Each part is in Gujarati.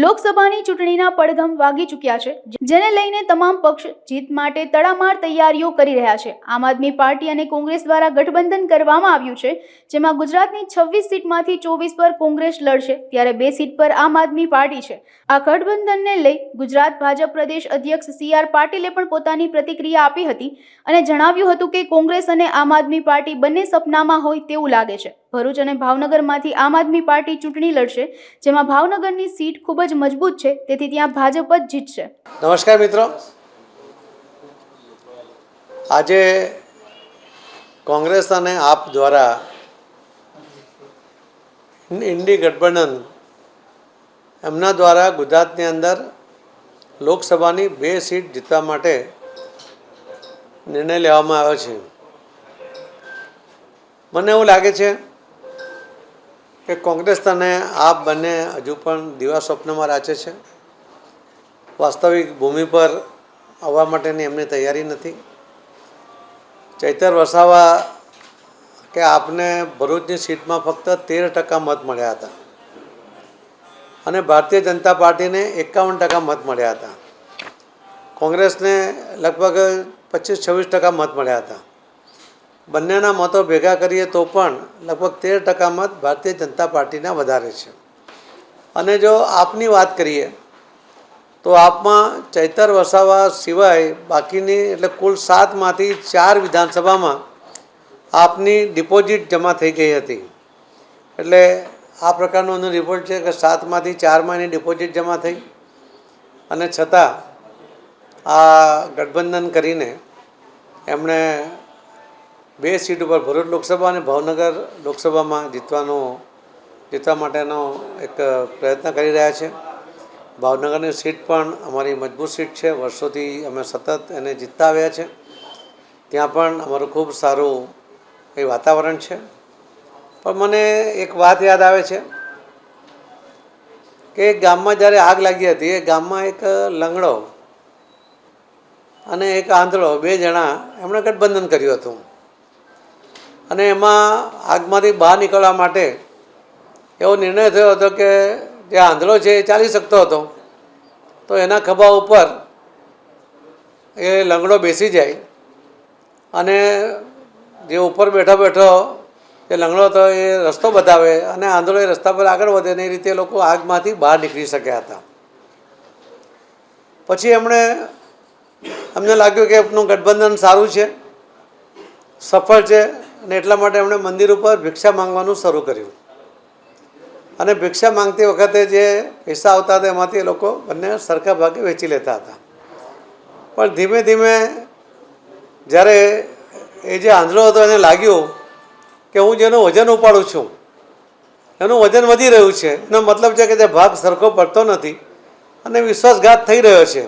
લોકસભાની ચૂંટણીના પડઘમ વાગી ચૂક્યા છે, જેને લઈને તમામ પક્ષ જીત માટે તડામાર તૈયારીઓ કરી રહ્યા છે. આમ આદમી પાર્ટી અને કોંગ્રેસ દ્વારા ગઠબંધન કરવામાં આવ્યું છે, જેમાં ગુજરાતની છવ્વીસ સીટમાંથી ચોવીસ પર કોંગ્રેસ લડશે, ત્યારે બે સીટ પર આમ આદમી પાર્ટી છે. આ ગઠબંધનને લઈ ગુજરાત ભાજપ પ્રદેશ અધ્યક્ષ સી આર પાટીલે પણ પોતાની પ્રતિક્રિયા આપી હતી અને જણાવ્યું હતું કે કોંગ્રેસ અને આમ આદમી પાર્ટી બંને સપનામાં હોય તેવું લાગે છે. ભરૂચ અને ભાવનગરમાંથી આમ આદમી પાર્ટી ચૂંટણી લડશે, જેમાં ભાવનગરની સીટ ખૂબ જ મજબૂત છે, તેથી ત્યાં ભાજપ જ જીતશે. નમસ્કાર મિત્રો. આજે કોંગ્રેસ અને આપ દ્વારા ઇન્ડી ગઠબંધન એમના દ્વારા ગુજરાતની અંદર લોકસભાની બે સીટ જીતવા માટે નિર્ણય લેવામાં આવ્યો છે. મને એવું લાગે છે કે કોંગ્રેસ અને આપ બંને હજુ પણ દિવા સ્વપ્નમાં રાચે છે? વાસ્તવિક ભૂમિ પર આવવા માટેની એમની તૈયારી નથી. ચૈતર વસાવા કે આપને ભરૂચની સીટમાં ફક્ત તેર ટકા મત મળ્યા હતા અને ભારતીય જનતા પાર્ટીને એકાવન ટકા મત મળ્યા હતા. કોંગ્રેસને લગભગ પચીસ છવ્વીસ ટકા મત મળ્યા હતા. બંનેના મતો ભેગા કરીએ તો પણ લગભગ તેર ટકા મત ભારતીય જનતા પાર્ટીના વધારે છે. અને જો આપની વાત કરીએ, તો આપમાં ચૈતર વસાવા સિવાય બાકીની એટલે કુલ સાતમાંથી ચાર વિધાનસભામાં આપની ડિપોઝિટ જમા થઈ ગઈ હતી. એટલે આ પ્રકારનો એનો રિપોર્ટ છે કે સાતમાંથી ચારમાં એની ડિપોઝિટ જમા થઈ. અને છતાં આ ગઠબંધન કરીને એમણે બે સીટ ઉપર ભરૂચ લોકસભા અને ભાવનગર લોકસભામાં જીતવાનો, જીતવા માટેનો એક પ્રયત્ન કરી રહ્યા છે. ભાવનગરની સીટ પણ અમારી મજબૂત સીટ છે. વર્ષોથી અમે સતત એને જીતતા આવ્યા છે. ત્યાં પણ અમારું ખૂબ સારું એ વાતાવરણ છે. પણ મને એક વાત યાદ આવે છે કે ગામમાં જ્યારે આગ લાગી હતી, એ ગામમાં એક લંગડો અને એક આંધળો બે જણા એમણે ગઠબંધન કર્યું હતું. અને એમાં આગમાંથી બહાર નીકળવા માટે એવો નિર્ણય થયો હતો કે જે આંધળો છે એ ચાલી શકતો હતો. તો એના ખભા ઉપર એ લંગડો બેસી જાય અને જે ઉપર બેઠો બેઠો એ લંગડો હતો એ રસ્તો બતાવે અને આંધળો એ રસ્તા પર આગળ વધે ને એ રીતે લોકો આગમાંથી બહાર નીકળી શક્યા હતા. પછી એમણે અમને લાગ્યું કે એમનું ગઠબંધન સારું છે, સફળ છે અને એટલા માટે એમણે મંદિર ઉપર ભિક્ષા માંગવાનું શરૂ કર્યું. અને ભિક્ષા માંગતી વખતે જે પૈસા આવતા હતા, એમાંથી એ લોકો બંને સરખા ભાગે વેચી લેતા હતા. પણ ધીમે ધીમે જ્યારે એ જે આંધળો હતો એને લાગ્યું કે હું જેનું વજન ઉપાડું છું, એનું વજન વધી રહ્યું છે, એનો મતલબ છે કે તે ભાગ સરખો પડતો નથી અને વિશ્વાસઘાત થઈ રહ્યો છે.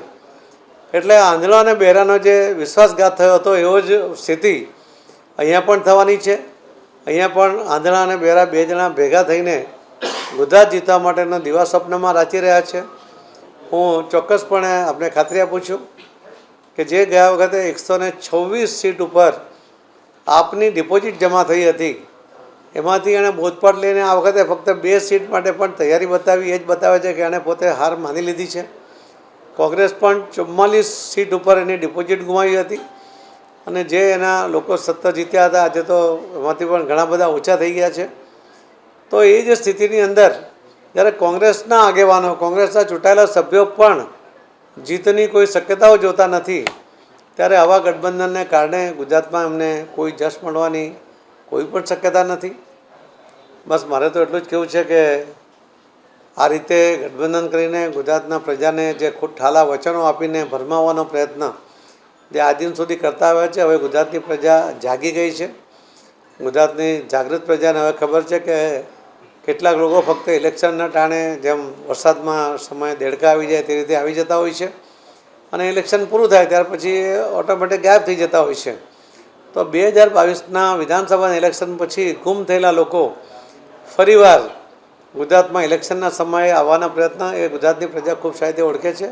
એટલે આંધળો અને બહેરાનો જે વિશ્વાસઘાત થયો હતો, એવો જ સ્થિતિ અહીંયા પણ થવાની છે. અહીંયા પણ આંધળા અને બેરા બે જણા ભેગા થઈને ગુજરાત જીતવા માટેનો દિવા સ્વપ્નમાં રાચી રહ્યા છે. હું ચોક્કસપણે આપને ખાતરી આપું છું કે જે ગયા વખતે એકસો ને છવ્વીસ સીટ ઉપર આપની ડિપોઝિટ જમા થઈ હતી, એમાંથી એણે બોધપાઠ લઈને આ વખતે ફક્ત બે સીટ માટે પણ તૈયારી બતાવી, એ જ બતાવે છે કે એણે પોતે હાર માની લીધી છે. કોંગ્રેસ પણ ચુમ્માલીસ સીટ ઉપર એની ડિપોઝિટ ગુમાવી હતી. અને જે એના લોકો સત્તર જીત્યા હતા, આજે તો એમાંથી પણ ઘણા બધા ઓછા થઈ ગયા છે. તો એ જ સ્થિતિની અંદર જ્યારે કોંગ્રેસના આગેવાનો, કોંગ્રેસના ચૂંટાયેલા સભ્યો પણ જીતની કોઈ શક્યતાઓ જોતા નથી, ત્યારે આવા ગઠબંધનને કારણે ગુજરાતમાં એમને કોઈ જશ મળવાની કોઈ પણ શક્યતા નથી. બસ મારે તો એટલું જ કહેવું છે કે આ રીતે ગઠબંધન કરીને ગુજરાતના પ્રજાને જે ખૂબ ઠાલા વચનો આપીને ભરમાવવાનો પ્રયત્ન જે આદિન સુધી કરતા આવ્યા છે, હવે ગુજરાતની પ્રજા જાગી ગઈ છે. ગુજરાતની જાગૃત પ્રજાને હવે ખબર છે કે કેટલાક લોકો ફક્ત ઇલેક્શનના ટાણે જેમ વરસાદમાં સમય દેડકા આવી જાય તે રીતે આવી જતા હોય છે અને ઇલેક્શન પૂરું થાય ત્યાર પછી ઓટોમેટિક ગાયબ થઈ જતા હોય છે. તો બે હજાર બાવીસના વિધાનસભાના ઇલેક્શન પછી ગુમ થયેલા લોકો ફરીવાર ગુજરાતમાં ઇલેક્શનના સમયે આવવાના પ્રયત્ન એ ગુજરાતની પ્રજા ખૂબ સારી ઓળખે છે.